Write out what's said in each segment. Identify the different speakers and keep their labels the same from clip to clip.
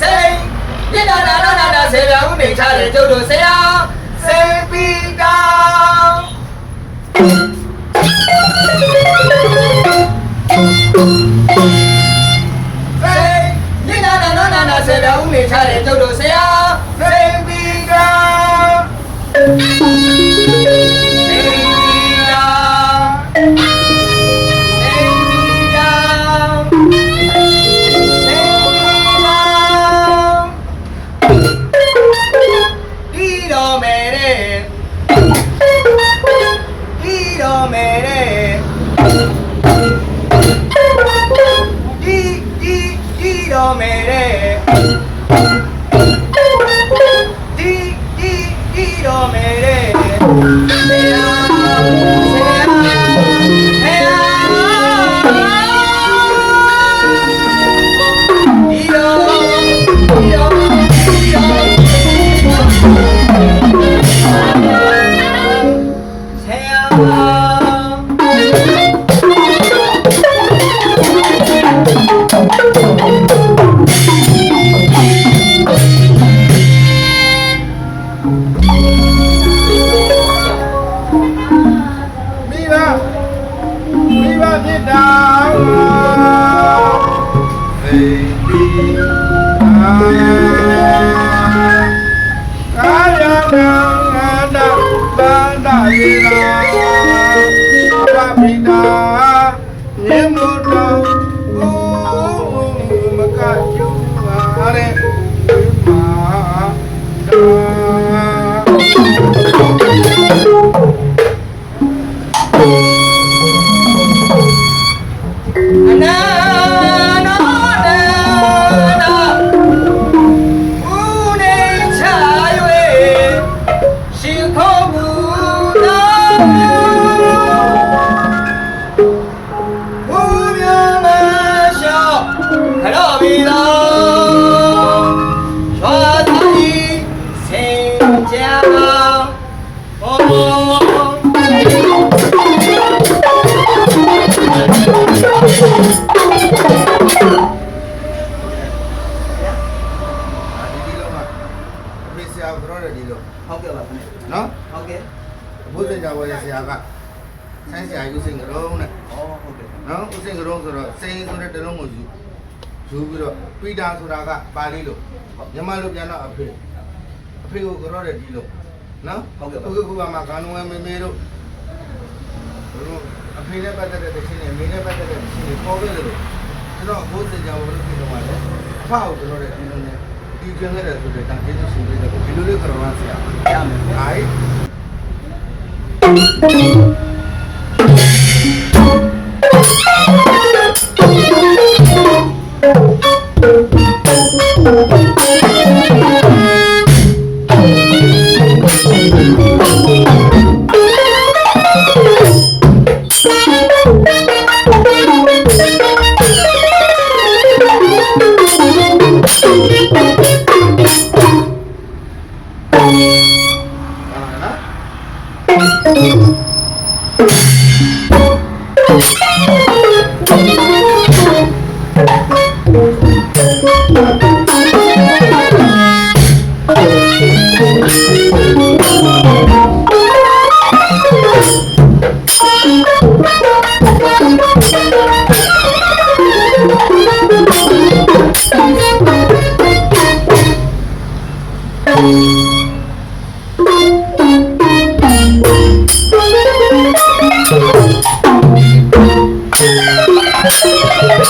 Speaker 1: စိတ်ညနာနာနာနာနာဆေပြောင်းနေချတယ်ကျုပ်တို့ဆရာစေပီတောစိတ်ညနာနာနာနာနာဆေပြောင်းနေချတယ်ကျုပ်တို့ဆရာစေပီ
Speaker 2: န္ဝယ်ဆရာကဆိုင်းဆရာယူစင်ကြတော့နဲ့
Speaker 1: ဩဟုတ်ကဲ့
Speaker 2: နော်ဥစင်ကြတော့ဆိုတော့စိန်ဆိုတဲ့တလုံးကိုယူယူပြီးတော့ပီတာဆိုတာကပါဠိလိုမြန်မာလိုပြန်တော့အဖေအဖေကိုကတော့ဒီလိုနော်ဟုတ်ကဲ့ခုကမှကာနုဝဲမေမေတို့တို့အဖေနဲ့ပတ်သက်တဲ့ချင်းနဲ့မေနဲ့ပတ်သက်တဲ့ချင်းတွေပေါ်ခဲ့တယ်လို့ကျွန်တော်ဘုဇင်ကြဝယ်လို့ပြောတော့တယ်အဖေကိုကတော့ဒီလိုနဲ့ဒီကျန်ခဲ့တယ်ဆိုတဲ့တန်ကျေးဇူးရှင်တွေဒီလိုလေးကတော့ဆရာ
Speaker 1: ရမယ်ဗျာ Thank you.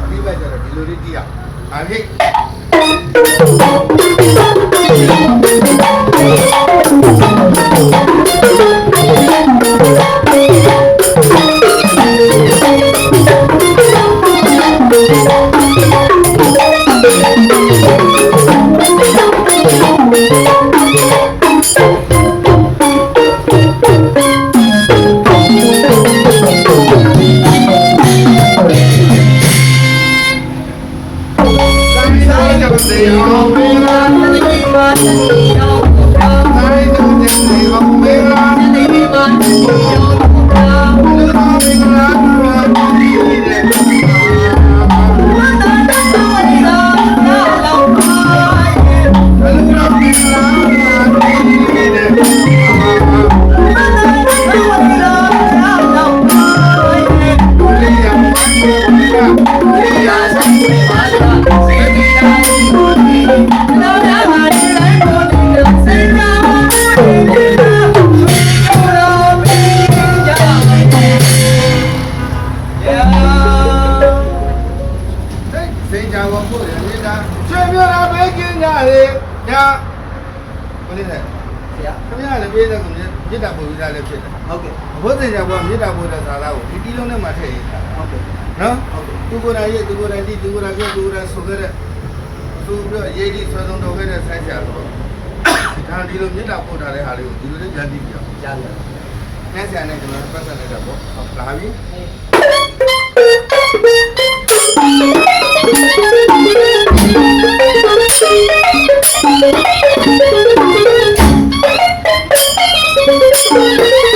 Speaker 1: အ
Speaker 2: ပြီးပဲကျတော့ဒီလိုလေးတီးရအားဖြင့်တို စိတ်ကြပါဖို့ရနေတာကျွေးပြောတာပဲကင်းကြလေညာဘယ်လဲခင်ဗျားလည်းပေးတဲ့ကမြေတာပို့ပြီးသားလည်းဖြစ်တယ်
Speaker 1: ဟုတ်ကဲ့
Speaker 2: ဘုသိကြဘောမြေတာပို့တဲ့ဇာလာကိုဒီတီးလုံးနဲ့မှထည့်ရတာ
Speaker 1: ဟုတ်ကဲ့
Speaker 2: နော်သူကိုယ်တိုင်ရေးသူကိုယ်တိုင်တီးသူကိုယ်တိုင်ပြောသူကိုယ်တိုင်ဆိုခဲ့တဲ့သူပြောရေးဒီဆွဲဆုံးတော်ခဲ့တဲ့ဆိုင်းဆရာဆိုတော့ဒါဒီလိုမြေတာပို့ထားတဲ့ဟာလေးကိုဒီလိုလေးပြန်ကြည့်ပြအောင်
Speaker 1: ကြားတယ်။
Speaker 2: နဲ့ဆရာနဲ့ကျွန်တော်ပတ်သက်နေတာပေါ့။လာပြီ။ ဆိုင်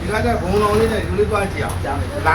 Speaker 2: 你家在广东呢？在哪里干？子啊？来。